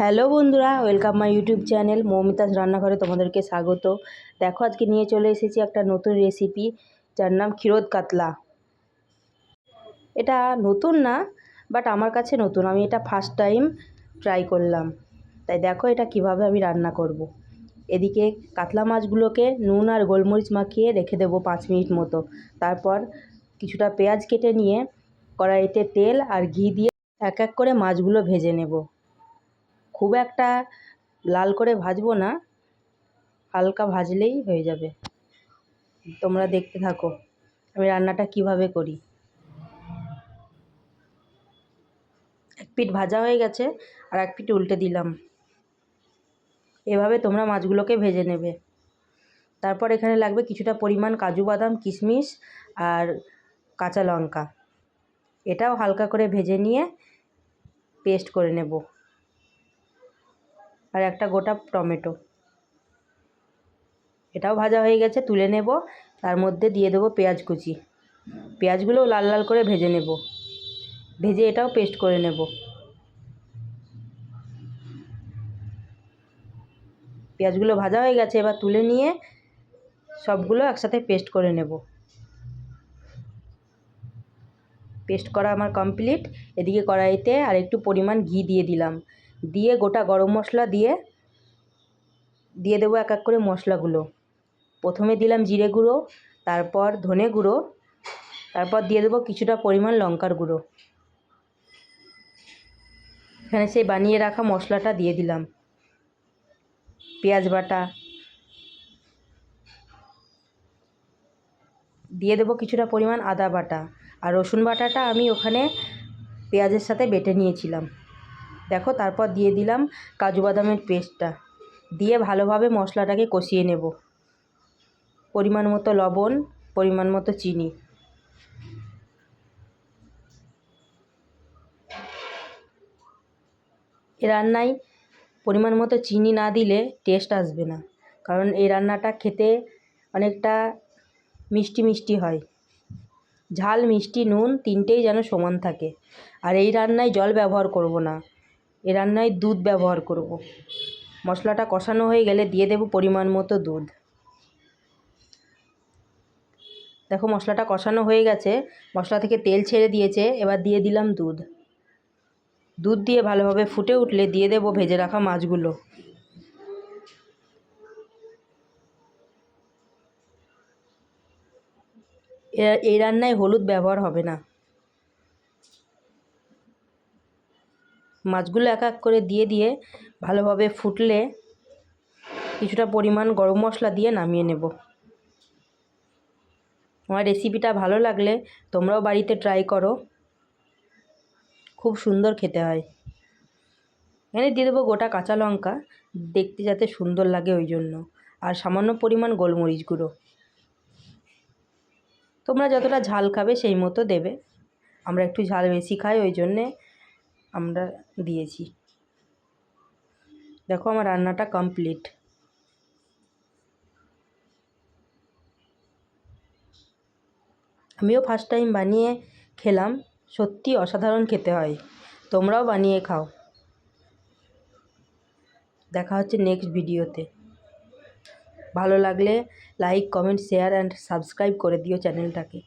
Hello বন্ধুরা, welcome my YouTube channel Moumita's রান্নাঘরে তোমাদেরকে স্বাগত। দেখো, আজকে নিয়ে চলে এসেছি একটা নতুন রেসিপি যার নাম ক্ষীরোদ কাতলা। এটা নতুন না বাট আমার কাছে নতুন। আমি এটা ফার্স্ট টাইম ট্রাই করলাম। তাই দেখো, এটা কীভাবে আমি রান্না করব। এদিকে কাতলা মাছগুলোকে নুন আর গোলমরিচ মাখিয়ে রেখে দেবো পাঁচ মিনিট মতো। তারপর কিছুটা পেঁয়াজ কেটে নিয়ে কড়াইতে তেল আর ঘি দিয়ে এক এক করে মাছগুলো ভেজে নেব। খুব একটা লাল করে ভাজবো না, হালকা ভাজলেই হয়ে যাবে। তোমরা দেখতে থাকো, আমি রান্নাটা কীভাবে করি। এক পিঠ ভাজা হয়ে গেছে আর এক পিঠ উল্টে দিলাম। এভাবে তোমরা মাছগুলোকে ভেজে নেবে। তারপর এখানে লাগবে কিছুটা পরিমাণ কাজু বাদাম, কিশমিশ আর কাঁচা লঙ্কা। এটাও হালকা করে ভেজে নিয়ে পেস্ট করে নেব। আর একটা গোটা টমেটো। এটাও ভাজা হয়ে গেছে, তুলে নেব। তার মধ্যে দিয়ে দেবো পেঁয়াজ কুচি। পেঁয়াজগুলোও লাল লাল করে ভেজে নেব। ভেজে এটাও পেস্ট করে নেব। পেঁয়াজগুলো ভাজা হয়ে গেছে, এবার তুলে নিয়ে সবগুলো একসাথে পেস্ট করে নেব। পেস্ট করা আমার কমপ্লিট। এদিকে কড়াইতে আর একটু পরিমাণ ঘি দিয়ে দিলাম। দিয়ে গোটা গরম মশলা দিয়ে দিয়ে দেবো এক এক করে মশলাগুলো। প্রথমে দিলাম জিরে গুঁড়ো, তারপর ধনে গুঁড়ো, তারপর দিয়ে দেবো কিছুটা পরিমাণ লঙ্কার গুঁড়ো। এখানে সেই বানিয়ে রাখা মশলাটা দিয়ে দিলাম। পেঁয়াজ বাটা। দিয়ে দেবো কিছুটা পরিমাণ আদা বাটা। আর রসুন বাটাটা আমি ওখানে পেঁয়াজের সাথে বেটে নিয়েছিলাম। দেখো, তারপর দিয়ে দিলাম কাজু বাদামের পেস্টটা। দিয়ে ভালোভাবে মশলাটাকে কষিয়ে নেব। পরিমাণ মতো লবণ, পরিমাণ মতো চিনি। এ রান্নায় পরিমাণ মতো চিনি না দিলে টেস্ট আসবে না, কারণ এই রান্নাটা খেতে অনেকটা মিষ্টি মিষ্টি হয়। ঝাল, মিষ্টি, নুন তিনটেই যেন সমান থাকে। আর এই রান্নায় জল ব্যবহার করব না। এ রান্নায় দুধ ব্যবহার করব। মশলাটা কষানো হয়ে গেলে দিয়ে দেব পরিমাণ মতো দুধ। দেখো মশলাটা কষানো হয়ে গেছে, মশলা থেকে তেল ছেড়ে দিয়েছে, এবার দিয়ে দিলাম দুধ। দুধ দিয়ে ভালোভাবে ফুটে উঠলে দিয়ে দেবো ভেজে রাখা মাছগুলো। এই রান্নায় হলুদ ব্যবহার হবে না। মাছগুলো এক এক করে দিয়ে দিয়ে ভালোভাবে ফুটলে কিছুটা পরিমাণ গরম মশলা দিয়ে নামিয়ে নেব। আমার রেসিপিটা ভালো লাগলে তোমরাও বাড়িতে ট্রাই করো। খুব সুন্দর খেতে হয়। এখানে দিয়ে দেবো গোটা কাঁচা লঙ্কা, দেখতে যাতে সুন্দর লাগে ওই জন্য। আর সামান্য পরিমাণ গোলমরিচ গুঁড়ো। তোমরা যতটা ঝাল খাবে সেই মতো দেবে। আমরা একটু ঝাল বেশি খাই ওই জন্যে আমরা দিয়েছি। দেখো আমার রান্নাটা কমপ্লিট আমিও ফার্স্ট টাইম বানিয়ে খেলাম, সত্যি অসাধারণ খেতে হয়। তোমরাও বানিয়ে খাও। দেখা হচ্ছে নেক্সট ভিডিওতে ভালো লাগলে like comment share and subscribe করে দিও চ্যানেলটাকে